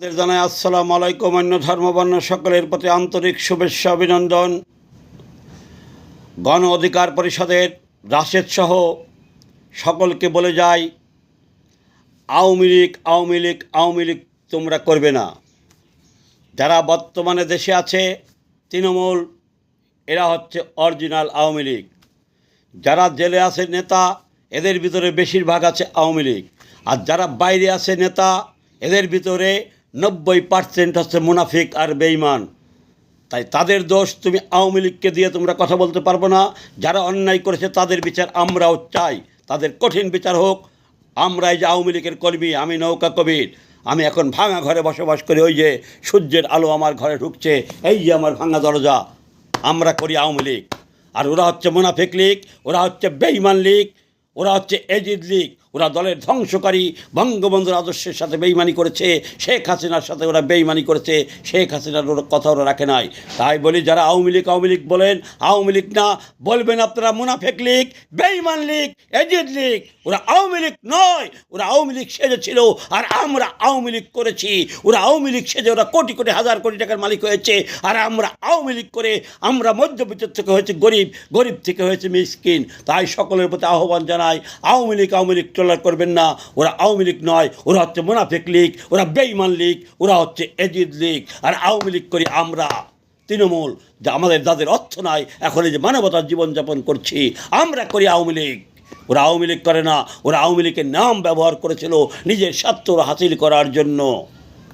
জানাই আসসালামু আলাইকুম, অন্য ধর্মবর্ণ সকলের প্রতি আন্তরিক শুভেচ্ছা, অভিনন্দন। গণ অধিকার পরিষদের রাশেদ সহ সকলকে বলে যাই, আওয়ামী লীগ আওয়ামী লীগ আওয়ামী লীগ তোমরা করবে না। যারা বর্তমানে দেশে আছে, তৃণমূল, এরা হচ্ছে অরিজিনাল আওয়ামী লীগ। যারা জেলে আছে নেতা, এদের ভিতরে বেশিরভাগ আছে আওয়ামী লীগ। আর যারা বাইরে আছে নেতা, এদের ভিতরে নব্বই পার্সেন্ট হচ্ছে মুনাফিক আর বেইমান তাই তাদের দোষ তুমি আওয়ামী লীগকে দিয়ে তোমরা কথা বলতে পারব না। যারা অন্যায় করেছে তাদের বিচার আমরাও চাই। তাদের কঠিন বিচার হোক। আমরা এই যে আওয়ামী লীগের কর্মী, আমি নৌকা কবির। আমি এখন ভাঙা ঘরে বসবাস করি, ওই যে সূর্যের আলো আমার ঘরে ঢুকছে, এই যে আমার ভাঙা দরজা। আমরা করি আওয়ামী লীগ। আর ওরা হচ্ছে মুনাফিক লীগ, ওরা হচ্ছে বেইমান লীগ, ওরা হচ্ছে এজিদ লীগ। ওরা দলের ধ্বংসকারী, বঙ্গবন্ধুর আদর্শের সাথে বেইমানি করেছে, শেখ হাসিনার সাথে ওরা বেইমানি করেছে, শেখ হাসিনার ওরা কথা ওরা রাখে নাই। তাই বলি, যারা আওয়ামী লীগ আওয়ামী লীগ বলেন, আওয়ামী লীগ না, বলবেন আপনারা মুনাফেক লীগ, বেইমান লীগ, এজিদ লীগ, ওরা আওয়ামী লীগ নয়, ওরা আওয়ামী লীগ সেজেছিল, আর আমরা আওয়ামী লীগ করেছি। ওরা আওয়ামী লীগ সেজে ওরা কোটি কোটি, হাজার কোটি টাকার মালিক হয়েছে, আর আমরা আওয়ামী লীগ করে আমরা মধ্যবিত্ত থেকে হয়েছে গরিব গরিব থেকে হয়েছে মিসকিন। তাই সকলের প্রতি আহ্বান জানাই, আওয়ামী লীগ আওয়ামী লীগ টলার করবেন না। ওরা আওয়ামী লীগ নয়, ওরা হচ্ছে মুনাফিক লীগ, ওরা বেইমান লীগ, ওরা হচ্ছে এজিদ লীগ। আর আওয়ামী লীগ করি আমরা, তৃণমূল, যা আমাদের যাদের অর্থ নাই, এখন এই যে মানবতার জীবনযাপন করছি, আমরা করি আওয়ামী লীগ। ওরা আওয়ামী লীগ করে না, ওরা আওয়ামী লীগের নাম ব্যবহার করেছিল নিজের স্বার্থ হাসিল করার জন্য।